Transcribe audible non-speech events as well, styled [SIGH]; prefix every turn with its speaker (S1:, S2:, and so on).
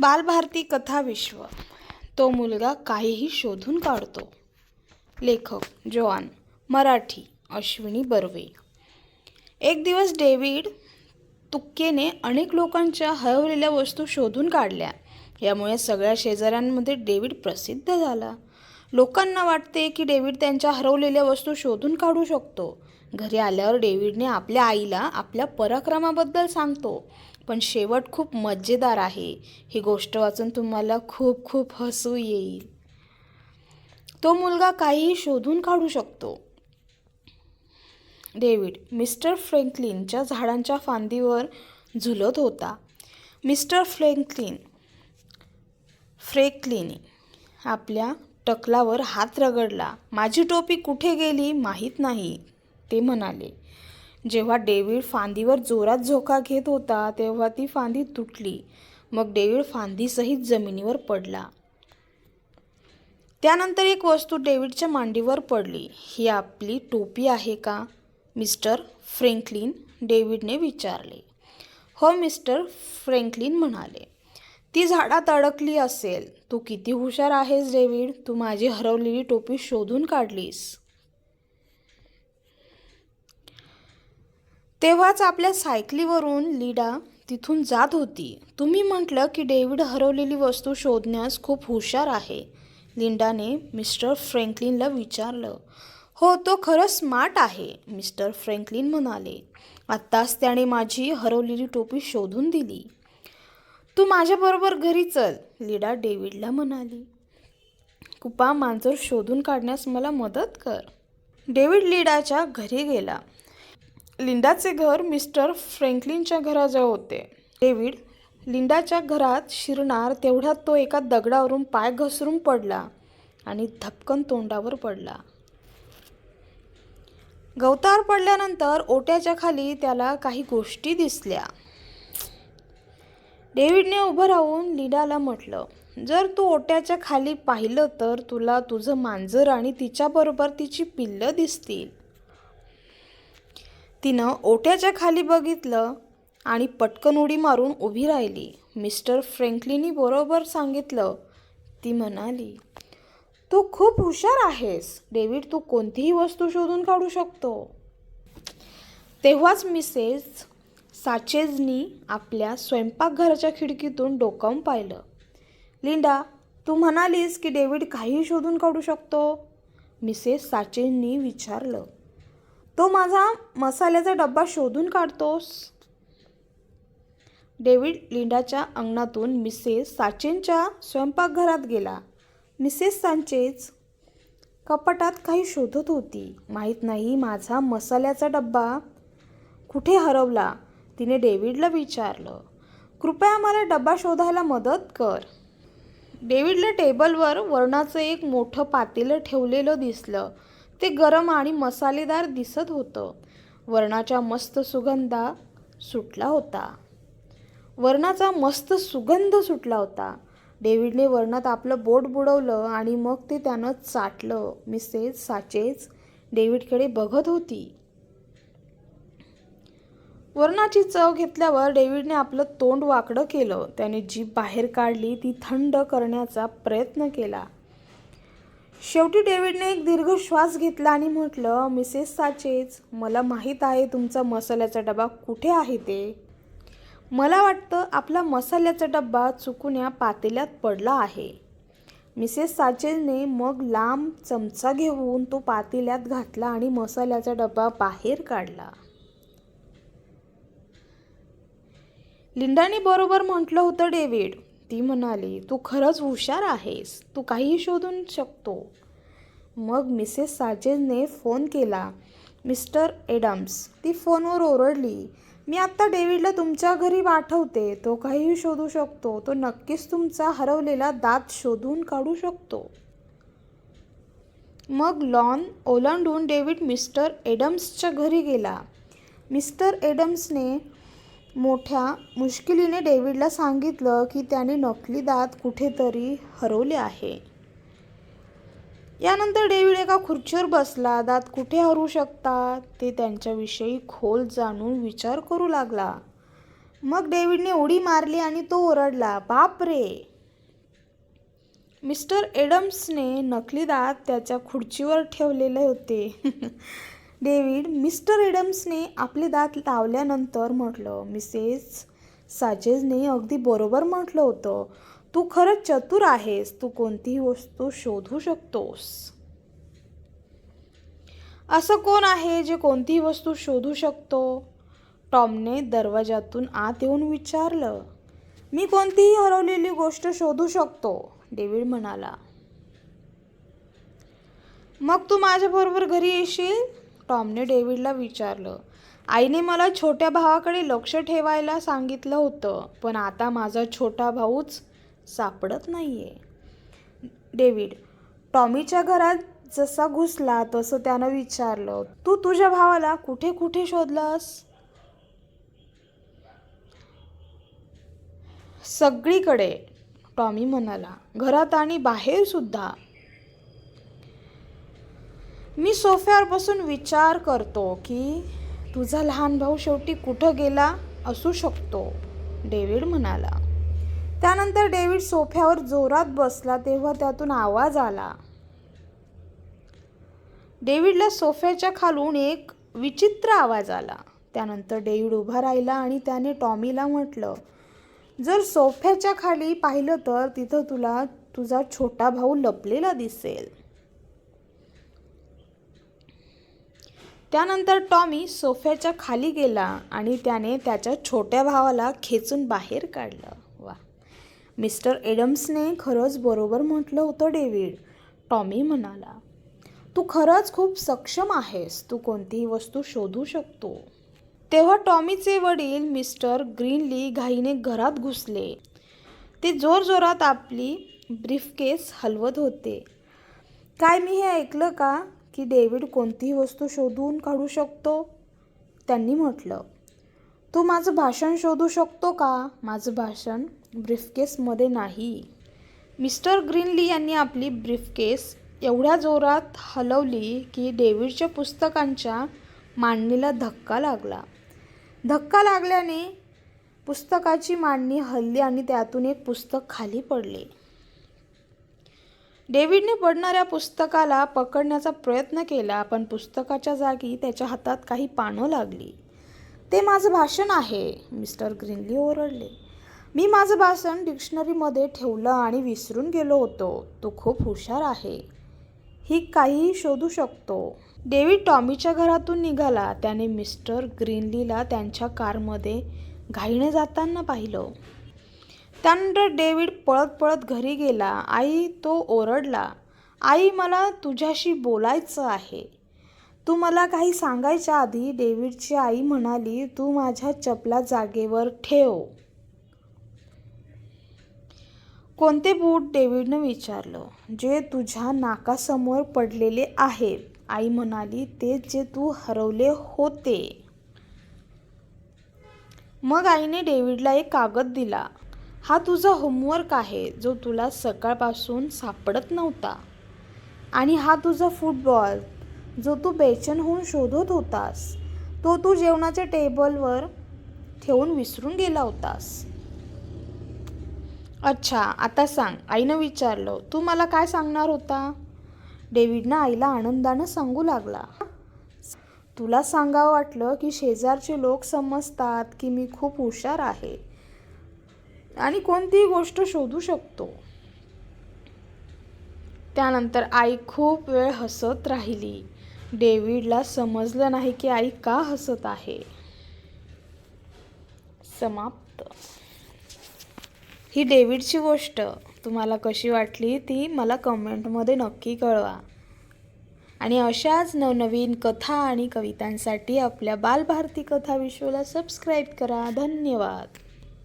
S1: बालभारती कथा विश्व. तो मुलगा काहीही शोधून काढतो. लेखक जोआन मराठी अश्विनी बर्वे. एक दिवस डेव्हिड तुक्केने अनेक लोकांच्या हरवलेल्या वस्तू शोधून काढल्या. यामुळे सगळ्या शेजाऱ्यांमध्ये डेव्हिड प्रसिद्ध झाला. लोकांना वाटते की डेव्हिड त्यांच्या हरवलेल्या वस्तू शोधून काढू शकतो. घरी आल्यावर डेव्हिडने आपल्या आईला आपल्या पराक्रमाबद्दल सांगतो. पण शेवट खूप मजेदार आहे. ही गोष्ट वाचून तुम्हाला खूप खूप हसू येईल. तो मुलगा काहीही शोधून काढू शकतो. डेव्हिड मिस्टर फ्रँकलिनच्या झाडांच्या फांदीवर झुलत होता. मिस्टर फ्रँकलिन फ्रेकलिनी आपल्या टकलावर हात रगडला. माझी टोपी कुठे गेली माहीत नाही ते म्हणाले. जेव्हा डेव्हिड फांदीवर जोरात झोका घेत होता तेव्हा ती फांदी तुटली. मग डेव्हिड फांदीसहित जमिनीवर पडला. त्यानंतर एक वस्तू डेव्हिडच्या मांडीवर पडली. ही आपली टोपी आहे का? मिस्टर फ्रँकलिन डेव्हिडने विचारले. हो मिस्टर फ्रँकलिन म्हणाले. ती झाडात अडकली असेल. तू किती हुशार आहेस डेव्हिड. तू माझी हरवलेली टोपी शोधून काढलीस. तेव्हाच आपल्या सायकलीवरून लीडा तिथून जात होती. तुम्ही म्हटलं की डेव्हिड हरवलेली वस्तू शोधण्यास खूप हुशार आहे. लिंडाने मिस्टर फ्रँकलिनला विचारलं. हो तो खरंच स्मार्ट आहे मिस्टर फ्रँकलिन म्हणाले. आत्ताच त्याने माझी हरवलेली टोपी शोधून दिली. तू माझ्याबरोबर घरी चल लीडा डेव्हिडला म्हणाली. कुपा मांजर शोधून काढण्यास मला मदत कर. डेव्हिड लीडाच्या घरी गेला. लिंडाचे घर मिस्टर फ्रँकलिनच्या घराजवळ होते. डेव्हिड लिंडाच्या घरात शिरणार तेवढ्यात तो एका दगडावरून पाय घसरून पडला आणि धपकन तोंडावर पडला. गवतावर पडल्यानंतर ओट्याच्या खाली त्याला काही गोष्टी दिसल्या. डेव्हिडने उभं राहून लिडाला म्हटलं जर तू ओट्याच्या खाली पाहिलं तर तुला तुझं मांजर आणि तिच्याबरोबर तिची पिल्लं दिसतील. तिनं ओट्याच्या खाली बघितलं आणि पटकन उडी मारून उभी राहिली. मिस्टर फ्रँकलिनी बरोबर सांगितलं. ती म्हणाली तू खूप हुशार आहेस. डेव्हिड तू कोणतीही वस्तू शोधून काढू शकतो. तेव्हाच मिसेस साचेजनी आपल्या स्वयंपाकघराच्या खिडकीतून डोकावून पाहिलं. लिंडा तू म्हणालीस की डेव्हिड काहीही शोधून काढू शकतो? मिसेस साचेजनी विचारलं. तो माझा मसाल्याचा डब्बा शोधून काढतोस. डेव्हिड लिंडाच्या अंगणातून मिसेस साचेनच्या स्वयंपाकघरात गेला. मिसेस सांचेज कपाटात काही शोधत होती. माहीत नाही माझा मसाल्याचा डब्बा कुठे हरवला. तिने डेव्हिडला विचारलं कृपया मला डब्बा शोधायला मदत कर. डेव्हिडला टेबलवर वरणाचं एक मोठं पातेलं ठेवलेलं दिसलं. ते गरम आणि मसालेदार दिसत होतं. वरणाच्या मस्त सुगंधा सुटला होता. वरणाचा मस्त सुगंध सुटला होता. डेव्हिडने वरणात आपलं बोट बुडवलं आणि मग ते त्यानं चाटलं. मिसेस साचेच डेव्हिडकडे बघत होती. वरणाची चव घेतल्यावर डेव्हिडने आपलं तोंड वाकडं केलं. त्याने जीभ बाहेर काढली. ती थंड करण्याचा प्रयत्न केला. शेवटी डेव्हिडने एक दीर्घ श्वास घेतला आणि म्हटलं मिसेस साचेज मला माहीत आहे तुमचा मसाल्याचा डबा कुठे आहे ते. मला वाटतं आपला मसाल्याचा डब्बा चुकून या पातेल्यात पडला आहे. मिसेस साचेलने मग लांब चमचा घेऊन तो पातेल्यात घातला आणि मसाल्याचा डब्बा बाहेर काढला. लिंडाने बरोबर म्हटलं होतं डेव्हिड ती म्हणाली तू खरंच हुशार आहेस. तू काहीही शोधून शकतो. मग मिसेस साजेजने फोन केला. मिस्टर एडम्स ती फोनवर ओरडली मी आत्ता डेव्हिडला तुमच्या घरी पाठवते. तो काहीही शोधू शकतो. तो नक्कीच तुमचा हरवलेला दात शोधून काढू शकतो. मग लॉन ओलांडून डेव्हिड मिस्टर एडम्सच्या घरी गेला. मिस्टर एडम्सने मोठ्या मुश्किलीने डेव्हिडला सांगितलं की त्याने नकली दात कुठेतरी हरवले आहे. यानंतर डेव्हिड एका खुर्चीवर बसला. दात कुठे हरू शकतात ते त्यांच्याविषयी खोल जाणून विचार करू लागला. मग डेव्हिडने उडी मारली आणि तो ओरडला बाप रे! मिस्टर एडम्सने नकली दात त्याच्या खुर्चीवर ठेवलेले होते. [LAUGHS] डेव्हिड मिस्टर एडम्सने आपले दात लावल्यानंतर म्हटलं मिसेस साजेजने अगदी बरोबर म्हटलं होतं. तू खरंच चतुर आहेस. तू कोणतीही वस्तू शोधू शकतोस. असं कोण आहे जे कोणतीही वस्तू शोधू शकतो? टॉमने दरवाजातून आत येऊन विचारलं. मी कोणतीही हरवलेली गोष्ट शोधू शकतो डेव्हिड म्हणाला. मग तू माझ्याबरोबर घरी येशील? टॉमने डेव्हिडला विचारलं आईने मला छोट्या भावाकडे लक्ष ठेवायला सांगितलं होतं पण आता माझा छोटा भाऊच सापडत नाही आहे डेव्हिड टॉमीच्या घरात जसा घुसला तसं त्यानं विचारलं तू तुझ्या भावाला कुठे कुठे शोधलास? सगळीकडे टॉमी म्हणाला घरात आणि बाहेर सुद्धा मी सोफ्यावर बसून विचार करतो की तुझा लहान भाऊ शेवटी कुठं गेला असू शकतो? डेव्हिड म्हणाला. त्यानंतर डेव्हिड सोफ्यावर जोरात बसला तेव्हा त्यातून आवाज आला. डेव्हिडला सोफ्याच्या खालून एक विचित्र आवाज आला. त्यानंतर डेव्हिड उभा राहिला आणि त्याने टॉमीला म्हटलं जर सोफ्याच्या खाली पाहिलं तर तिथं तुला तुझा छोटा भाऊ लपलेला दिसेल. त्यानंतर टॉमी सोफ्याच्या खाली गेला आणि त्याने त्याच्या छोट्या भावाला खेचून बाहेर काढलं. वा. मिस्टर एडम्सने खरंच बरोबर म्हटलं होतं डेव्हिड. टॉमी म्हणाला तू खरंच खूप सक्षम आहेस. तू कोणतीही वस्तू शोधू शकतो. तेव्हा टॉमीचे वडील मिस्टर ग्रीनली घाईने घरात घुसले. ते जोरजोरात आपली ब्रीफकेस हलवत होते. काय मी हे ऐकलं का? की डेव्हिड कोणतीही वस्तू शोधून काढू शकतो? त्यांनी म्हटलं तू माझं भाषण शोधू शकतो का? माझं भाषण ब्रीफकेसमध्ये नाही. मिस्टर ग्रीनली यांनी आपली ब्रीफकेस एवढ्या जोरात हलवली की डेव्हिडच्या पुस्तकांच्या मांडणीला धक्का लागला. धक्का लागल्याने पुस्तकाची मांडणी हलली आणि त्यातून एक पुस्तक खाली पडले. डेव्हिडने पडणाऱ्या पुस्तकाला पकडण्याचा प्रयत्न केला पण पुस्तकाच्या जागी त्याच्या हातात काही पानं लागली. ते माझं भाषण आहे मिस्टर ग्रीनली ओरडले. मी माझं भाषण डिक्शनरीमध्ये ठेवलं आणि विसरून गेलो होतो. तो खूप हुशार आहे. ही काहीही शोधू शकतो. डेव्हिड टॉमीच्या घरातून निघाला. त्याने मिस्टर ग्रीनलीला त्यांच्या कारमध्ये घाईने जाताना पाहिलं. त्यानंतर डेव्हिड पळत पळत घरी गेला. आई तो ओरडला आई मला तुझ्याशी बोलायचं आहे. तू मला काही सांगायच्या आधी डेव्हिडची आई म्हणाली तू माझ्या चपला जागेवर ठेव. कोणते बूट डेव्हिडनं विचारलं जे तुझ्या नाकासमोर पडलेले आहेत. आई म्हणाली ते जे तू हरवले होते. मग आईने डेव्हिडला एक कागद दिला. हा तुझा होमवर्क आहे जो तुला सकाळपासून सापडत नव्हता. आणि हा तुझा फुटबॉल जो तू बेचन होऊन शोधत होतास तो तू जेवणाच्या टेबलवर ठेवून विसरून गेला होतास. अच्छा आता सांग आईनं विचारलं तू मला काय सांगणार होता? डेव्हिडनं आईला आनंदानं सांगू लागला. तुला सांगावं वाटलं की शेजारचे लोक समजतात की मी खूप हुशार आहे. आणि कोणतीही गोष्ट शोधू शकतो. त्यानंतर आई खूप वेळ हसत राहिली. डेव्हिडला समजलं नाही की आई का हसत आहे. समाप्त. ही डेव्हिडची गोष्ट. तुम्हाला कशी वाटली ती मला कमेंटमध्ये नक्की कळवा. आणि अशाच नवनवीन कथा आणि कवितांसाठी आपल्या बालभारती कथा विश्वला सबस्क्राईब करा. धन्यवाद.